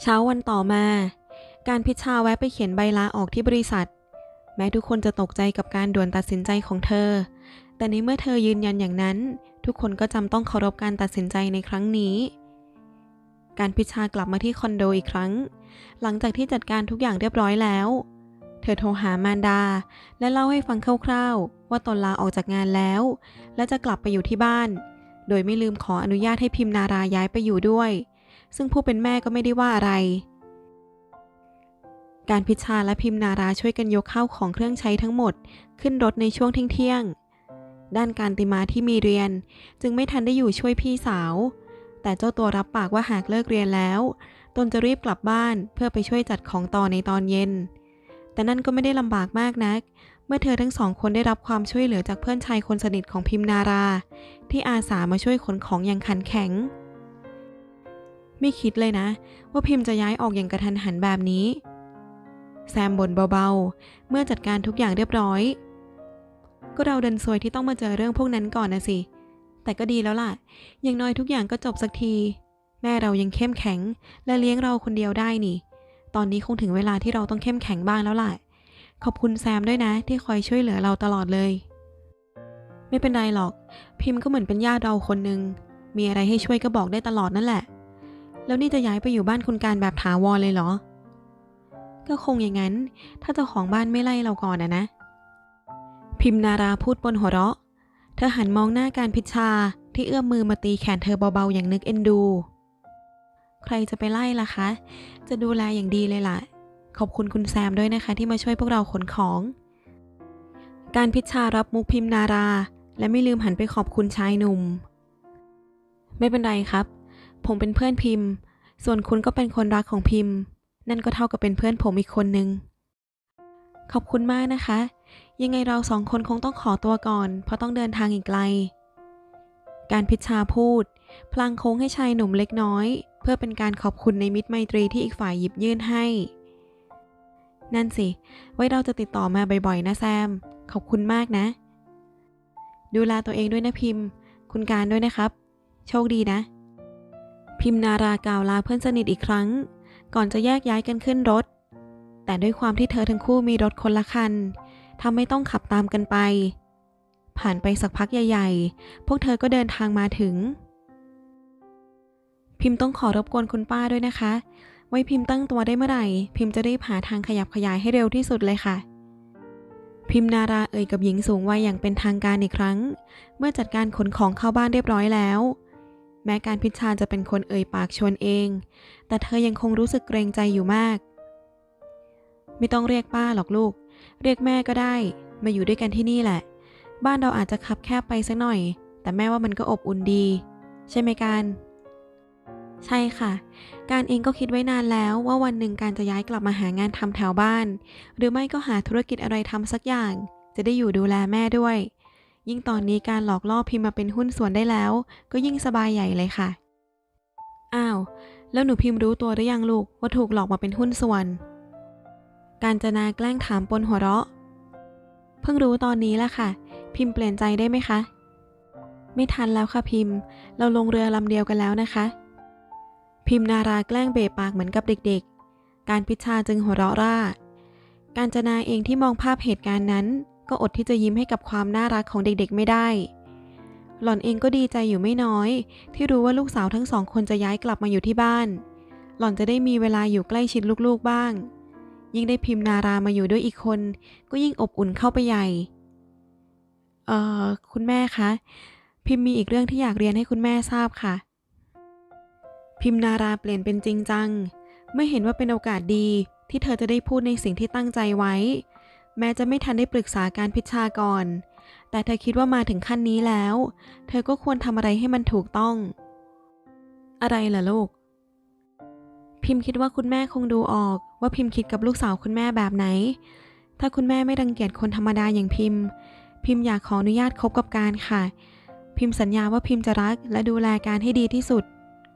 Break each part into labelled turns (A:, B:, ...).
A: เช้าวันต่อมา การพิชาแวะไปเขียนใบลาออกที่บริษัท แม้ทุกคนจะตกใจกับการด่วนตัดสินใจของเธอ แต่ในเมื่อเธอยืนยันอย่างนั้น ทุกคนก็จำต้องเคารพการตัดสินใจในครั้งนี้ การพิชากลับมาที่คอนโดอีกครั้ง หลังจากที่จัดการทุกอย่างเรียบร้อยแล้ว เธอโทรหามารดา และเล่าให้ฟังคร่าวๆ ว่าตนลาออกจากงานแล้ว และจะกลับไปอยู่ที่บ้าน โดยไม่ลืมขออนุญาตให้พิมนาราย้ายไปอยู่ด้วย ซึ่งผู้เป็นแม่ก็ไม่ได้ว่าอะไร การพิชาและพิมนาราช่วยกันยกข้าวของเครื่องใช้ทั้งหมด ขึ้นรถในช่วงเที่ยงด้านการติมาที่มีเรียน จึงไม่ทันได้อยู่ช่วยพี่สาว แต่เจ้าตัวรับปากว่าหากเลิกเรียนแล้ว ตนจะรีบกลับบ้านเพื่อไปช่วยจัดของต่อในตอนเย็น แต่นั่นก็ไม่ได้ลำบากมากนัก เมื่อเธอทั้งสองคนได้รับความช่วยเหลือจากเพื่อนชายคนสนิทของพิมนารา ที่อาสามาช่วยขนของอย่างขันแข็ง ไม่คิดเลยนะ ว่าพิมจะย้ายออกอย่างกระทันหันแบบนี้ แซมบ่นเบาๆ เมื่อจัดการทุกอย่างเรียบร้อย ก็เราเดินซวยที่ต้องมาเจอเรื่องพวกนั้นก่อนนะสิ แต่ก็ดีแล้วล่ะ อย่างน้อยทุกอย่างก็จบสักที แม่เรายังเข้มแข็ง และเลี้ยงเราคนเดียวได้นี่ ตอนนี้คงถึงเวลาที่เราต้องเข้มแข็งบ้างแล้วล่ะ ขอบคุณแซมด้วยนะ ที่คอยช่วยเหลือเราตลอดเลย ไม่เป็นไรหรอก พิมพ์ก็เหมือนเป็นญาติเราคนหนึ่งมีอะไรให้ช่วยก็บอกได้ตลอดนั่นแหละ แล้วนี่จะย้ายไปอยู่บ้านคุณการแบบถาวรเลยเหรอ ก็คงอย่างนั้น ถ้าเจ้าของบ้านไม่ไล่เราก่อนนะนะ พิมนาราพูดบนหัวเราะ เธอหันมองหน้าการพิชาที่เอื้อมมือมาตีแขนเธอเบาๆอย่างนึกเอ็นดู ใครจะไปไล่ล่ะคะ จะดูแลอย่างดีเลยล่ะ ขอบคุณคุณแซมด้วยนะคะ ที่มาช่วยพวกเราขนของ การพิชารับมุกพิมนารา และไม่ลืมหันไปขอบคุณชายหนุ่ม ไม่เป็นไรครับ ผมเป็นเพื่อนพิมพ์ ส่วนคุณก็เป็นคนรักของพิมพ์ นั่นก็เท่ากับเป็นเพื่อนผมอีกคนนึง ขอบคุณมากนะคะ ยังไงเราสองคนคงต้องขอตัวก่อน เพราะต้องเดินทางอีกไกล การพิชชาพูด พลางโค้งให้ชายหนุ่มเล็กน้อย เพื่อเป็นการขอบคุณในมิตรไมตรีที่อีกฝ่ายหยิบยื่นให้ นั่นสิ ไว้เราจะติดต่อมาบ่อยๆ นะแซม ขอบคุณมากนะ ดูแลตัวเองด้วยนะพิมพ์ คุณการด้วยนะครับ โชคดีนะ พิมนารากล่าวลาเพื่อนสนิทอีกครั้ง ก่อนจะแยกย้ายกันขึ้นรถ แต่ด้วยความที่เธอทั้งคู่มีรถคนละคันทำให้ต้องขับตามกันไป ผ่านไปสักพักใหญ่ ๆ พวกเธอก็เดินทางมาถึง พิมพ์ต้องขอรบกวนคุณป้าด้วยนะคะ ไว้พิมพ์ตั้งตัวได้เมื่อไหร่ พิมพ์จะรีบหาทางขยับขยายให้เร็วที่สุดเลยค่ะ พิมนาราเอ่ยกับหญิงสูงวัยอย่างเป็นทางการอีกครั้ง เมื่อจัดการขนของเข้าบ้านเรียบร้อยแล้ว แม้การพิชชาจะเป็นคนเอ่ยปากชวนเอง แต่เธอยังคงรู้สึกเกรงใจอยู่มาก ไม่ต้องเรียกป้าหรอกลูก เรียกแม่ก็ได้ มาอยู่ด้วยกันที่นี่แหละ บ้านเราอาจจะคับแคบไปสักหน่อย แต่แม่ว่ามันก็อบอุ่นดี ใช่ไหมการ ใช่ค่ะ การเองก็คิดไว้นานแล้วว่าวันหนึ่งการจะย้ายกลับมาหางานทำแถวบ้าน หรือไม่ก็หาธุรกิจอะไรทำสักอย่าง จะได้อยู่ดูแลแม่ด้วย ยิ่งตอนนี้การหลอกล่อพิมพ์มาเป็นหุ้นส่วนได้แล้ว ก็ยิ่งสบายใหญ่เลยค่ะ อ้าว แล้วหนูพิมพ์รู้ตัวหรือยังลูกว่าถูกหลอกมาเป็นหุ้นส่วน การจนาแกล้งถามปนหัวเราะ เพิ่งรู้ตอนนี้แหละค่ะ พิมพ์เปลี่ยนใจได้ไหมคะ ไม่ทันแล้วค่ะพิมพ์ เราลงเรือลำเดียวกันแล้วนะคะ พิมพ์นาราแกล้งเบะปากเหมือนกับเด็กๆ การพิชชาจึงหัวเราะร่า การจนาเองที่มองภาพเหตุการณ์นั้น ก็อดที่จะยิ้มให้กับความน่ารักของเด็กๆไม่ได้ หล่อนเองก็ดีใจอยู่ไม่น้อย ที่รู้ว่าลูกสาวทั้งสองคนจะย้ายกลับมาอยู่ที่บ้าน หล่อนจะได้มีเวลาอยู่ใกล้ชิดลูกๆบ้าง ยิ่งได้พิมพ์นารามาอยู่ด้วยอีกคน ก็ยิ่งอบอุ่นเข้าไปใหญ่ เอ่อ คุณแม่คะ พิมพ์มีอีกเรื่องที่อยากเรียนให้คุณแม่ทราบค่ะ พิมพ์นาราเปลี่ยนเป็นจริงจัง ไม่เห็นว่าเป็นโอกาสดีที่เธอจะได้พูดในสิ่งที่ตั้งใจไว้ แม้จะไม่ทันได้ปรึกษาการพิชาก่อน แต่เธอคิดว่ามาถึงขั้นนี้แล้ว เธอก็ควรทำอะไรให้มันถูกต้อง อะไรล่ะลูก พิมพ์คิดว่าคุณแม่คงดูออกว่าพิมพ์คิดกับลูกสาวคุณแม่แบบไหน ถ้าคุณแม่ไม่รังเกียจคนธรรมดาอย่างพิมพ์ พิมพ์อยากขออนุญาตคบกับการค่ะ พิมพ์สัญญาว่าพิมพ์จะรักและดูแลการให้ดีที่สุด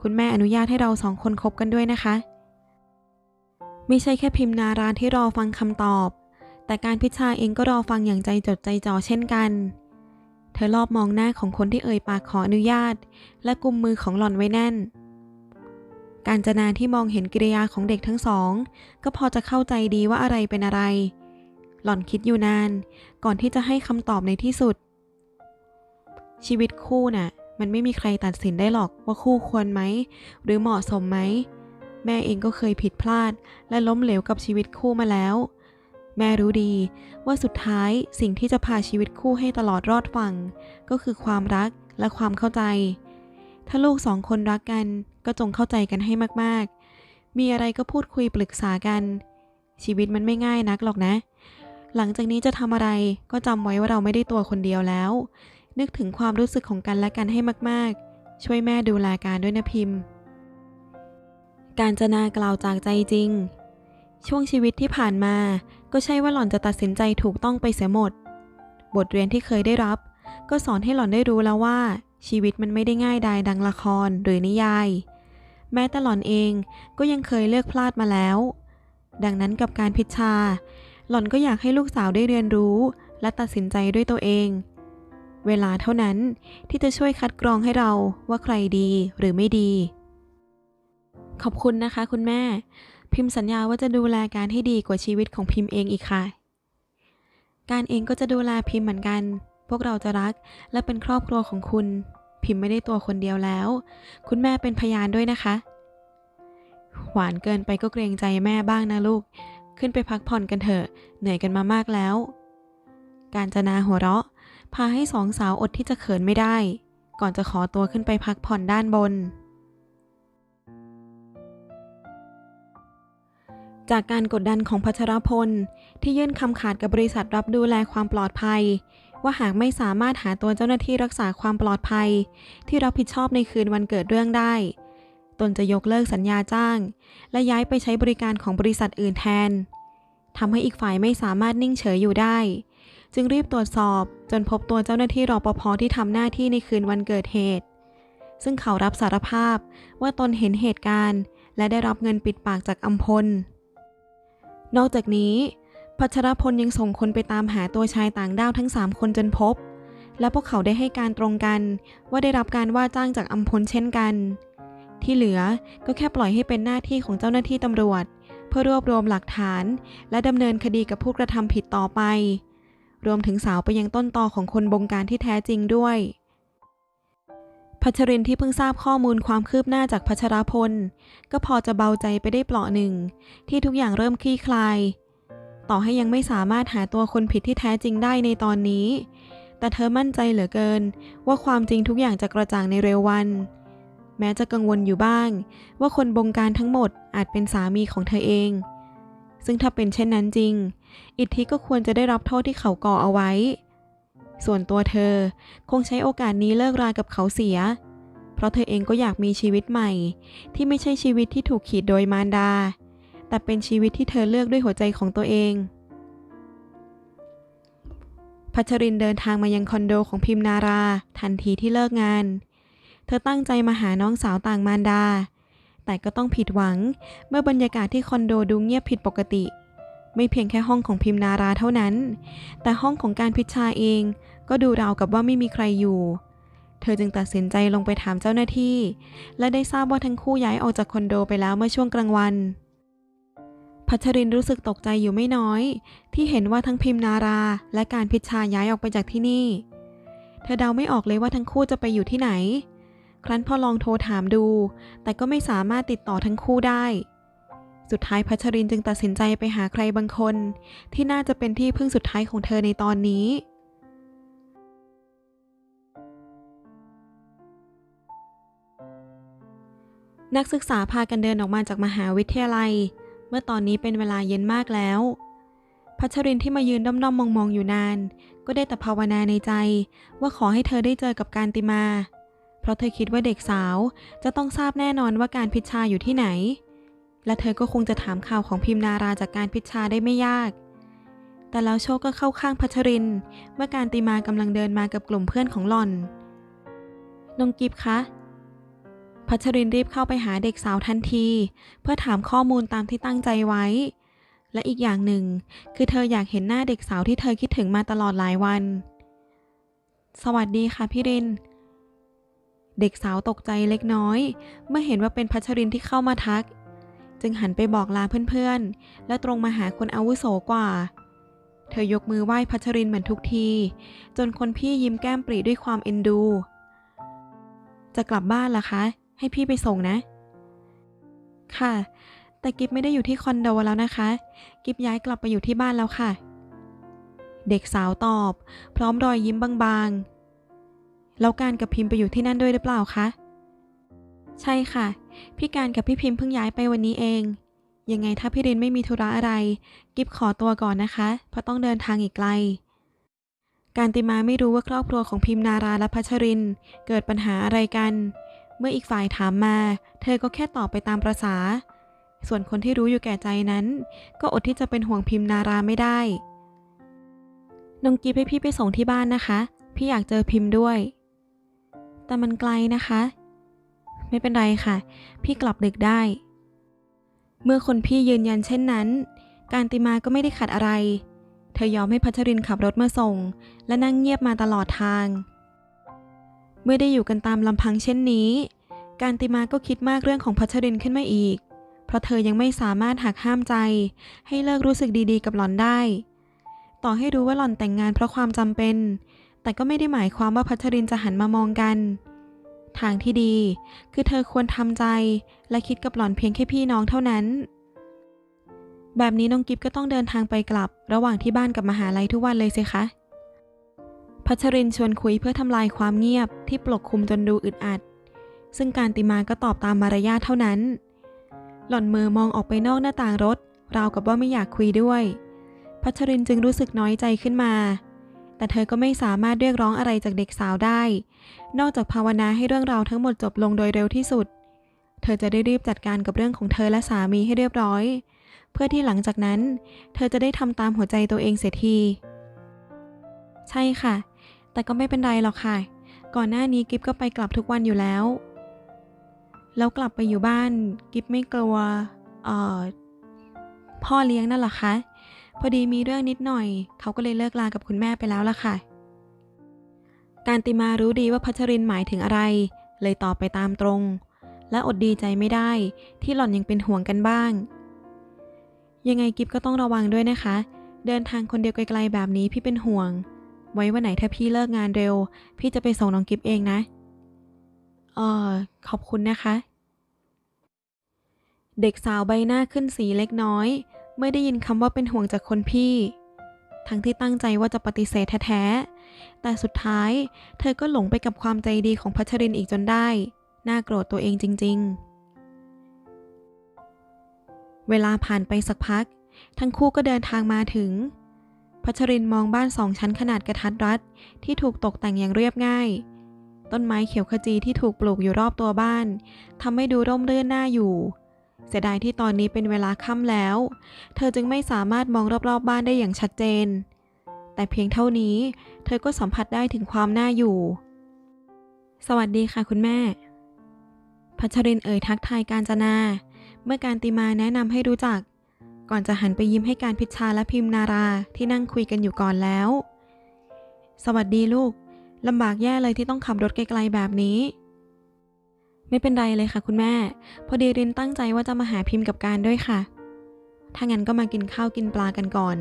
A: คุณแม่อนุญาตให้เราสองคนคบกันด้วยนะคะ ไม่ใช่แค่พิมพ์นารานที่รอฟังคำตอบ แต่การพิชาเองก็รอฟังอย่างใจจดใจจ่อเช่นกัน เธอรอบมองหน้าของคนที่เอ่ยปากขออนุญาต และกุมมือของหล่อนไว้แน่น การจนาที่มองเห็นกิริยาของเด็กทั้งสอง ก็พอจะเข้าใจดีว่าอะไรเป็นอะไร หล่อนคิดอยู่นาน ก่อนที่จะให้คำตอบในที่สุด ชีวิตคู่น่ะ มันไม่มีใครตัดสินได้หรอกว่าคู่ควรไหม หรือเหมาะสมไหม แม่เองก็เคยผิดพลาด และล้มเหลวกับชีวิตคู่มาแล้ว แม่รู้ดีว่าสุดท้ายสิ่งที่จะพาชีวิตคู่ให้ตลอดรอดฝั่ง ก็คือความรักและความเข้าใจ ถ้าลูกสองคนรักกันก็จงเข้าใจกันให้มากๆ มีอะไรก็พูดคุยปรึกษากัน ชีวิตมันไม่ง่ายนักหรอกนะ หลังจากนี้จะทำอะไรก็จำไว้ว่าเราไม่ได้ตัวคนเดียวแล้ว นึกถึงความรู้สึกของกันและกันให้มากๆ ช่วยแม่ดูแลการด้วยนะพิมพ์ การจนากล่าวจากใจจริง ช่วงชีวิตที่ผ่านมา ก็ใช่ว่าหล่อนจะตัดสินใจถูกต้องไปเสียหมด บทเรียนที่เคยได้รับ ก็สอนให้หล่อนได้รู้แล้วว่า ชีวิตมันไม่ได้ง่ายดายดังละครหรือนิยาย แม้แต่หล่อนเองก็ยังเคยเลือกพลาดมาแล้ว ดังนั้นกับการพิชชา หล่อนก็อยากให้ลูกสาวได้เรียนรู้ และตัดสินใจด้วยตัวเอง เวลาเท่านั้นที่จะช่วยคัดกรองให้เราว่าใครดีหรือไม่ดี ขอบคุณนะคะคุณแม่ พิมพ์สัญญาว่าจะดูแลการให้ดีกว่าชีวิตของพิมพ์เองอีกค่ะ การเองก็จะดูแลพิมพ์เหมือนกัน พวกเราจะรักและเป็นครอบครัวของคุณ พิมพ์ไม่ได้ตัวคนเดียวแล้ว คุณแม่เป็นพยานด้วยนะคะ หวานเกินไปก็เกรงใจแม่บ้างนะลูก ขึ้นไปพักผ่อนกันเถอะ เหนื่อยกันมามากแล้ว การจนาหัวเราะ พาให้สองสาวอดที่จะเขินไม่ได้ ก่อนจะขอตัวขึ้นไปพักผ่อนด้านบน จากการกดดันของพัชรพล ที่ยื่นคำขาดกับบริษัทรับดูแลความปลอดภัย ว่าหากไม่สามารถหาตัวเจ้าหน้าที่รักษาความปลอดภัย ที่รับผิดชอบในคืนวันเกิดเรื่องได้ ตนจะยกเลิกสัญญาจ้าง และย้ายไปใช้บริการของบริษัทอื่นแทนทำให้อีกฝ่ายไม่สามารถนิ่งเฉยอยู่ได้ จึงรีบตรวจสอบจนพบตัวเจ้าหน้าที่รปภที่ทำหน้าที่ในคืนวันเกิดเหตุ ซึ่งเขารับสารภาพว่าตนเห็นเหตุการณ์ และได้รับเงินปิดปากจากอัมพล นอกจากนี้ พัชรพลยังส่งคนไปตามหาตัวชายต่างด้าวทั้ง 3 คนจนพบ และพวกเขาได้ให้การตรงกันว่าได้รับการว่าจ้างจากอัมพลเช่นกัน ที่เหลือก็แค่ปล่อยให้เป็นหน้าที่ของเจ้าหน้าที่ตำรวจ เพื่อรวบรวมหลักฐาน และดำเนินคดีกับผู้กระทำผิดต่อไป รวมถึงสาวไปยังต้นตอของคนบงการที่แท้จริงด้วย พัชรินที่เพิ่งทราบข้อมูลความคืบหน้าจากพัชรพล ก็พอจะเบาใจไปได้เปลาะหนึ่ง ที่ทุกอย่างเริ่มคลี่คลาย ต่อให้ยังไม่สามารถหาตัวคนผิดที่แท้จริงได้ในตอนนี้ แต่เธอมั่นใจเหลือเกิน ว่าความจริงทุกอย่างจะกระจ่างในเร็ววัน แม้จะกังวลอยู่บ้าง ว่าคนบงการทั้งหมดอาจเป็นสามีของเธอเอง ซึ่งถ้าเป็นเช่นนั้นจริง อิทธิก็ควรจะได้รับโทษที่เขาก่อเอาไว้ ส่วนตัวเธอคงใช้โอกาสนี้เลิกรากับเขาเสีย เพราะเธอเองก็อยากมีชีวิตใหม่ ที่ไม่ใช่ชีวิตที่ถูกขีดโดยมารดา แต่เป็นชีวิตที่เธอเลือกด้วยหัวใจของตัวเองพัชรินเดินทางมายังคอนโดของพิมนารา ทันทีที่เลิกงาน เธอตั้งใจมาหาน้องสาวต่างมารดา แต่ก็ต้องผิดหวังเมื่อบรรยากาศที่คอนโดดูเงียบผิดปกติ ไม่เพียงแค่ห้องของพิมนาราเท่านั้น แต่ห้องของการพิชชาเองก็ดูราวกับว่าไม่มีใครอยู่ เธอจึงตัดสินใจลงไปถามเจ้าหน้าที่ และได้ทราบว่าทั้งคู่ย้ายออกจากคอนโดไปแล้วเมื่อช่วงกลางวันพัชรินรู้สึกตกใจอยู่ไม่น้อย ที่เห็นว่าทั้งพิมนาราและการพิชชาย้ายออกไปจากที่นี่ เธอเดาไม่ออกเลยว่าทั้งคู่จะไปอยู่ที่ไหน ครั้นพอลองโทรถามดู แต่ก็ไม่สามารถติดต่อทั้งคู่ได้ สุดท้ายพัชรินจึงตัดสินใจไปหาใครบางคน ที่น่าจะเป็นที่พึ่งสุดท้ายของเธอในตอนนี้ นักศึกษาพากันเดินออกมาจากมหาวิทยาลัย เมื่อตอนนี้เป็นเวลาเย็นมากแล้ว พัชรินที่มายืนด้อมๆมองๆอยู่นาน ก็ได้แต่ภาวนาในใจ ว่าขอให้เธอได้เจอกับการติมา เพราะเธอคิดว่าเด็กสาวจะต้องทราบแน่นอนว่าการพิชชาอยู่ที่ไหน และเธอก็คงจะถามข่าวของพิมนาราจากการพิชชาได้ไม่ยาก แต่แล้วโชคก็เข้าข้างพัชริน เมื่อการติมากำลังเดินมากับกลุ่มเพื่อนของหล่อนนงกิฟคะพัชรินรีบเข้าไปหาเด็กสาวทันที เพื่อถามข้อมูลตามที่ตั้งใจไว้ และอีกอย่างหนึ่ง คือเธออยากเห็นหน้าเด็กสาวที่เธอคิดถึงมาตลอดหลายวัน สวัสดีค่ะพี่ริน เด็กสาวตกใจเล็กน้อย เมื่อเห็นว่าเป็นพัชรินที่เข้ามาทัก จึงหันไปบอกลาเพื่อนๆ และตรงมาหาคนอาวุโสกว่า เธอยกมือไหว้พัชรินเหมือนทุกที จนคนพี่ยิ้มแก้มปรีด้วยความเอ็นดู จะกลับบ้านล่ะคะ ให้พี่ไปส่งนะ ค่ะ แต่กิฟไม่ได้อยู่ที่คอนโดแล้วนะคะ กิฟย้ายกลับไปอยู่ที่บ้านแล้วค่ะ เด็กสาวตอบ พร้อมรอยยิ้มบางๆ แล้วการกับพิมพ์ไปอยู่ที่นั่นด้วยหรือเปล่าคะ ใช่ค่ะ พี่การกับพี่พิมพ์เพิ่งย้ายไปวันนี้เอง ยังไงถ้าพี่รินไม่มีธุระอะไร กิฟขอตัวก่อนนะคะ เพราะต้องเดินทางอีกไกล การติมาไม่รู้ว่าครอบครัวของพิมพ์นาราและพัชริน เกิดปัญหาอะไรกัน เมื่ออีกฝ่ายถามมา เธอก็แค่ตอบไปตามประษา ส่วนคนที่รู้อยู่แก่ใจนั้น ก็อดที่จะเป็นห่วงพิมพ์นาราไม่ได้น้องกิฟให้พี่ไปส่งที่บ้านนะคะ พี่อยากเจอพิมพ์ด้วย แต่มันไกลนะคะ ไม่เป็นไรค่ะ พี่กลับดึกได้ เมื่อคนพี่ยืนยันเช่นนั้น การติมาก็ไม่ได้ขัดอะไร เธอยอมให้พัชรินขับรถมาส่ง และนั่งเงียบมาตลอดทาง เมื่อได้อยู่กันตามลำพังเช่นนี้ การติมาก็คิดมากเรื่องของพัชรินขึ้นมาอีก เพราะเธอยังไม่สามารถหักห้ามใจ ให้เลิกรู้สึกดีๆ กับหล่อนได้ ต่อให้รู้ว่าหล่อนแต่งงานเพราะความจำเป็น แต่ก็ไม่ได้หมายความว่าพัชรินจะหันมามองกัน ทางที่ดี คือเธอควรทำใจ และคิดกับหล่อนเพียงแค่พี่น้องเท่านั้น แบบนี้น้องกิฟก็ต้องเดินทางไปกลับ ระหว่างที่บ้านกับมหาลัยทุกวันเลยสิคะพัชรินชวนคุยเพื่อทำลายความเงียบที่ปกคลุมจนดูอึดอัด ซึ่งการติมาก็ตอบตามมารยาทเท่านั้น หล่อนมือมองออกไปนอกหน้าต่างรถ ราวกับว่าไม่อยากคุยด้วย พัชรินจึงรู้สึกน้อยใจขึ้นมา แต่เธอก็ไม่สามารถเรียกร้องอะไรจากเด็กสาวได้ นอกจากภาวนาให้เรื่องราวทั้งหมดจบลงโดยเร็วที่สุด เธอจะได้รีบจัดการกับเรื่องของเธอและสามีให้เรียบร้อย เพื่อที่หลังจากนั้น เธอจะได้ทำตามหัวใจตัวเองเสียที ใช่ค่ะ แต่ก็ไม่เป็นไรหรอกค่ะ ก่อนหน้านี้กิฟก็ไปกลับทุกวันอยู่แล้ว แล้วกลับไปอยู่บ้าน กิฟไม่กลัว เอ่อ พ่อเลี้ยงนั่นหรอคะ พอดีมีเรื่องนิดหน่อย เขาก็เลยเลิกลากับคุณแม่ไปแล้วล่ะค่ะ การติมารู้ดีว่าพัชรินหมายถึงอะไร เลยตอบไปตามตรง และอดดีใจไม่ได้ ที่หล่อนยังเป็นห่วงกันบ้าง ยังไงกิฟก็ต้องระวังด้วยนะคะ เดินทางคนเดียวไกลๆแบบนี้พี่เป็นห่วง ไว้วันไหนถ้าพี่เลิกงานเร็ว พี่จะไปส่งน้องกิฟเองนะเออขอบคุณนะคะ เด็กสาวใบหน้าขึ้นสีเล็กน้อย เมื่อได้ยินคำว่าเป็นห่วงจากคนพี่ ทั้งที่ตั้งใจว่าจะปฏิเสธแท้ๆ แต่สุดท้ายเธอก็หลงไปกับความใจดีของพัชรินอีกจนได้ น่าโกรธตัวเองจริง ๆ เวลาผ่านไปสักพัก ทั้งคู่ก็เดินทางมาถึง พัชรินมองบ้านสองชั้นขนาดกระทัดรัดที่ถูกตกแต่งอย่างเรียบง่าย ต้นไม้เขียวขจีที่ถูกปลูกอยู่รอบตัวบ้านทำให้ดูร่มรื่นน่าอยู่ เสียดายที่ตอนนี้เป็นเวลาค่ำแล้ว เธอจึงไม่สามารถมองรอบๆบบ้านได้อย่างชัดเจน แต่เพียงเท่านี้ เธอก็สัมผัสได้ถึงความน่าอยู่ สวัสดีค่ะคุณแม่ พัชรินเอ่ยทักทายการจนา เมื่อการติมาแนะนำให้รู้จัก ก่อนจะหันไปยิ้มให้การพิชชาและพิมพ์นาราที่นั่งคุยกันอยู่ก่อนแล้ว สวัสดีลูกลำบากแย่เลยที่ต้องขับรถไกลๆแบบนี้ ไม่เป็นไรเลยค่ะคุณแม่ พอดีรินตั้งใจว่าจะมาหาพิมพ์กับการด้วยค่ะ ถ้างั้นก็มากินข้าวกินปลากันก่อน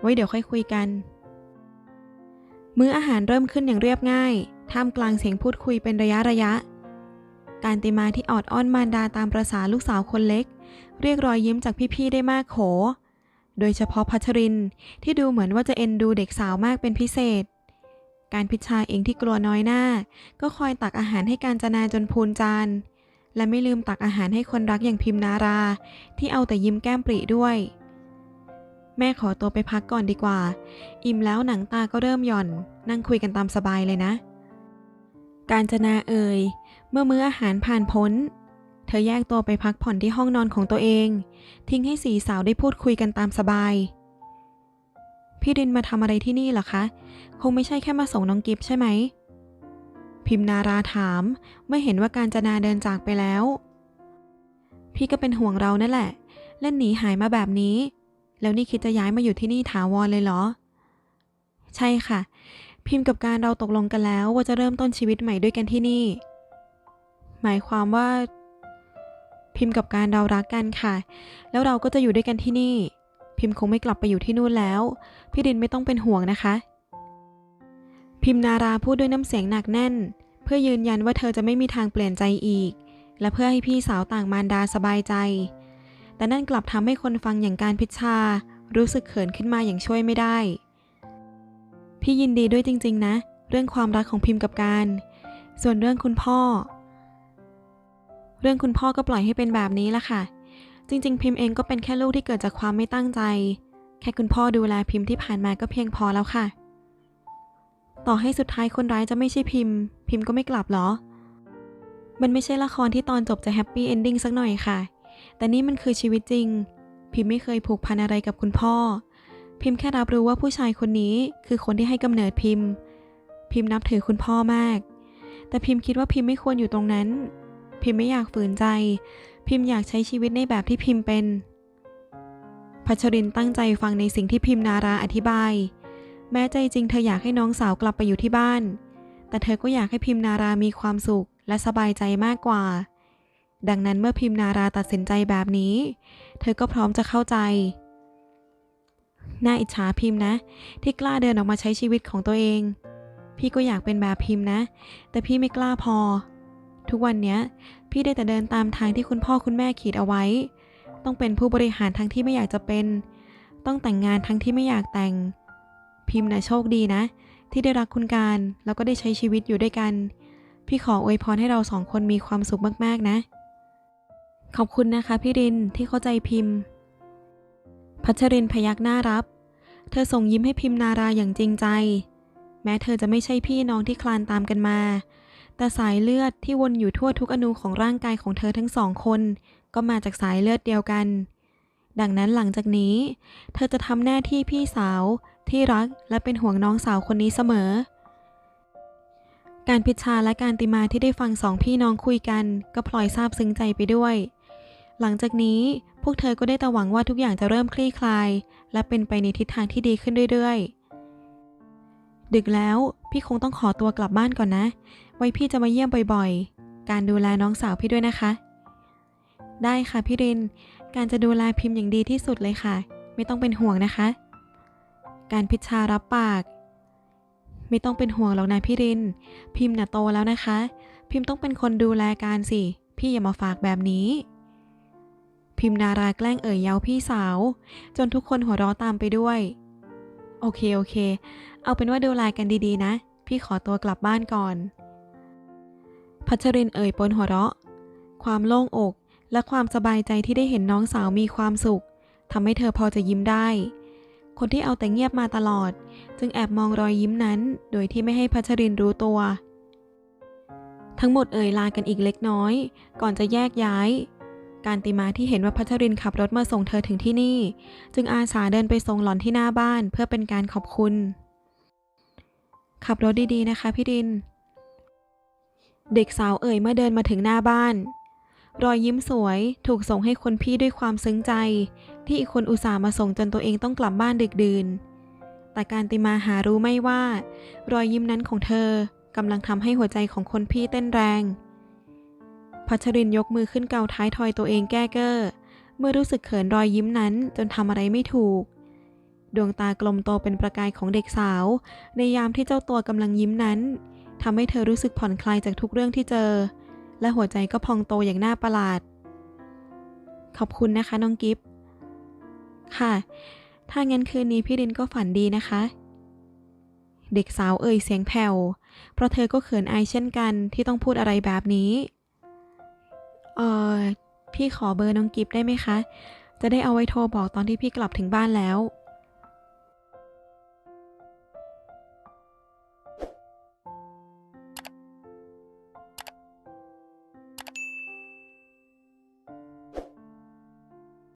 A: ไว้เดี๋ยวค่อยคุยกัน มื้ออาหารเริ่มขึ้นอย่างเรียบง่าย ท่ามกลางเสียงพูดคุยเป็นระยะระยะ การติมาที่ออดอ้อนมารดาตามประษาลูกสาวคนเล็ก เรียกรอยยิ้มจากพี่ๆได้มากโข โดยเฉพาะพัชรินที่ดูเหมือนว่าจะเอ็นดูเด็กสาวมากเป็นพิเศษ การพิชาเองที่กลัวน้อยหน้า ก็คอยตักอาหารให้การจนาจนพูนจาน และไม่ลืมตักอาหารให้คนรักอย่างพิมนารา ที่เอาแต่ยิ้มแก้มปรีด้วย แม่ขอตัวไปพักก่อนดีกว่า อิ่มแล้วหนังตาก็เริ่มหย่อน นั่งคุยกันตามสบายเลยนะ การจนาเอ่ยเมื่อมื้ออาหารผ่านพ้น เธอแยกตัวไปพักผ่อนที่ห้องนอนของตัวเอง ทิ้งให้สีสาวได้พูดคุยกันตามสบาย พี่รินมาทำอะไรที่นี่เหรอคะ คงไม่ใช่แค่มาส่งน้องกิฟใช่ไหม พิมนาราถามเมื่อเห็นว่าการจนาเดินจากไปแล้ว พี่ก็เป็นห่วงเรานั่นแหละ เล่นหนีหายมาแบบนี้ แล้วนี่คิดจะย้ายมาอยู่ที่นี่ถาวรเลยเหรอ ใช่ค่ะ พิมพ์กับการเราตกลงกันแล้วว่าจะเริ่มต้นชีวิตใหม่ด้วยกันที่นี่ หมายความว่า พิมพ์กับการเรารักกันค่ะ แล้วเราก็จะอยู่ด้วยกันที่นี่ พิมพ์คงไม่กลับไปอยู่ที่นู่นแล้ว พี่ดินไม่ต้องเป็นห่วงนะคะ พิมพ์นาราพูดด้วยน้ำเสียงหนักแน่น เพื่อยืนยันว่าเธอจะไม่มีทางเปลี่ยนใจอีก และเพื่อให้พี่สาวต่างมารดาสบายใจ แต่นั่นกลับทำให้คนฟังอย่างการพิชชา รู้สึกเขินขึ้นมาอย่างช่วยไม่ได้ พี่ยินดีด้วยจริง ๆ นะ เรื่องความรักของพิมพ์กับการ ส่วนเรื่องคุณพ่อ เรื่องคุณพ่อก็ปล่อยให้เป็นแบบนี้ละค่ะ จริงๆ พิมพ์เองก็เป็นแค่ลูกที่เกิดจากความไม่ตั้งใจ แค่คุณพ่อดูแลพิมพ์ที่ผ่านมาก็เพียงพอแล้วค่ะ ต่อให้สุดท้ายคนร้ายจะไม่ใช่พิมพ์ พิมพ์ก็ไม่กลับหรอ มันไม่ใช่ละครที่ตอนจบจะแฮปปี้เอนดิ้งสักหน่อยค่ะ แต่นี่มันคือชีวิตจริง พิมพ์ไม่เคยผูกพันอะไรกับคุณพ่อ พิมพ์แค่รับรู้ว่าผู้ชายคนนี้คือคนที่ให้กำเนิดพิมพ์ พิมพ์นับถือคุณพ่อมาก แต่พิมพ์คิดว่าพิมพ์ไม่ควรอยู่ตรงนั้น พิมพ์ไม่อยากฝืนใจ พิมพ์อยากใช้ชีวิตในแบบที่พิมพ์เป็นพัชรินตั้งใจฟังในสิ่งที่พิมพ์นาราอธิบาย แม้ใจจริงเธออยากให้น้องสาวกลับไปอยู่ที่บ้าน แต่เธอก็อยากให้พิมพ์นารามีความสุขและสบายใจมากกว่า ดังนั้นเมื่อพิมพ์นาราตัดสินใจแบบนี้ เธอก็พร้อมจะเข้าใจ น่าอิจฉาพิมพ์นะ ที่กล้าเดินออกมาใช้ชีวิตของตัวเอง พี่ก็อยากเป็นแบบพิมพ์นะ แต่พี่ไม่กล้าพอ ทุกวันนี้พี่ได้แต่เดินตามทางที่คุณพ่อคุณแม่ขีดเอาไว้ ต้องเป็นผู้บริหารทั้งที่ไม่อยากจะเป็น ต้องแต่งงานทั้งที่ไม่อยากแต่ง พิมพ์นะโชคดีนะ ที่ได้รักคุณการ แล้วก็ได้ใช้ชีวิตอยู่ด้วยกัน พี่ขออวยพรให้เราสองคนมีความสุขมากๆนะ ขอบคุณนะคะพี่รินที่เข้าใจพิมพ์ พัชรินพยักหน้ารับ เธอส่งยิ้มให้พิมพ์นาราอย่างจริงใจ แม้เธอจะไม่ใช่พี่น้องที่คลานตามกันมา แต่สายเลือดที่วนอยู่ทั่วทุกอนูของร่างกายของเธอทั้งสองคน ก็มาจากสายเลือดเดียวกัน ดังนั้นหลังจากนี้ เธอจะทำหน้าที่พี่สาวที่รักและเป็นห่วงน้องสาวคนนี้เสมอ การพิชชาและการติมาที่ได้ฟังสองพี่น้องคุยกัน ก็พลอยซาบซึ้งใจไปด้วย หลังจากนี้พวกเธอก็ได้แต่หวังว่าทุกอย่างจะเริ่มคลี่คลาย และเป็นไปในทิศทางที่ดีขึ้นเรื่อยๆ ดึกแล้วพี่คงต้องขอตัวกลับบ้านก่อนนะ ไว้พี่จะมาเยี่ยมบ่อยๆ การดูแลน้องสาวพี่ด้วยนะคะ ได้ค่ะพี่ริน การจะดูแลพิมพ์อย่างดีที่สุดเลยค่ะ ไม่ต้องเป็นห่วงนะคะ การพิชารับปาก ไม่ต้องเป็นห่วงหรอกนะพี่ริน พิมพ์น่ะโตแล้วนะคะ พิมพ์ต้องเป็นคนดูแลการสิ พี่อย่ามาฝากแบบนี้ พิมพ์นาราแกล้งเอ่ยเย้าพี่สาว จนทุกคนหัวเราะตามไปด้วย อเค โอเค เอาเป็นว่าดูแลกันดีๆ นะ พี่ขอตัวกลับบ้านก่อน พัชรินเอ่ยปนหัวเราะ ความโล่งอก และความสบายใจที่ได้เห็นน้องสาวมีความสุขทำให้เธอพอจะยิ้มได้ คนที่เอาแต่เงียบมาตลอด จึงแอบมองรอยยิ้มนั้น โดยที่ไม่ให้พัชรินรู้ตัว ทั้งหมดเอ่ยลากันอีกเล็กน้อย ก่อนจะแยกย้าย การติมาที่เห็นว่าพัชรินขับรถมาส่งเธอถึงที่นี่ จึงอาสาเดินไปส่งหล่อนที่หน้าบ้านเพื่อเป็นการขอบคุณ ขับรถดีๆนะคะพี่ริน เด็กสาวเอ่ยเมื่อเดินมาถึงหน้าบ้าน รอยยิ้มสวยถูกส่งให้คนพี่ด้วยความซึ้งใจ ที่อีกคนอุตส่าห์มาส่งจนตัวเองต้องกลับบ้านดึกดื่น แต่การติมาหารู้ไม่ว่า รอยยิ้มนั้นของเธอกำลังทำให้หัวใจของคนพี่เต้นแรง พัชรินยกมือขึ้นเกาท้ายทอยตัวเองแก้เก้อ เมื่อรู้สึกเขินรอยยิ้มนั้นจนทำอะไรไม่ถูก ดวงตากลมโตเป็นประกายของเด็กสาว ในยามที่เจ้าตัวกำลังยิ้มนั้นทำให้เธอรู้สึกผ่อนคลายจากทุกเรื่องที่เจอ และหัวใจก็พองโตอย่างน่าประหลาด ขอบคุณนะคะน้องกิฟค่ะ ถ้างั้นคืนนี้พี่รินก็ฝันดีนะคะ เด็กสาวเอ่ยเสียงแผ่ว เพราะเธอก็เขินอายเช่นกันที่ต้องพูดอะไรแบบนี้ เออพี่ขอเบอร์น้องกิฟได้ไหมคะ จะได้เอาไว้โทรบอกตอนที่พี่กลับถึงบ้านแล้ว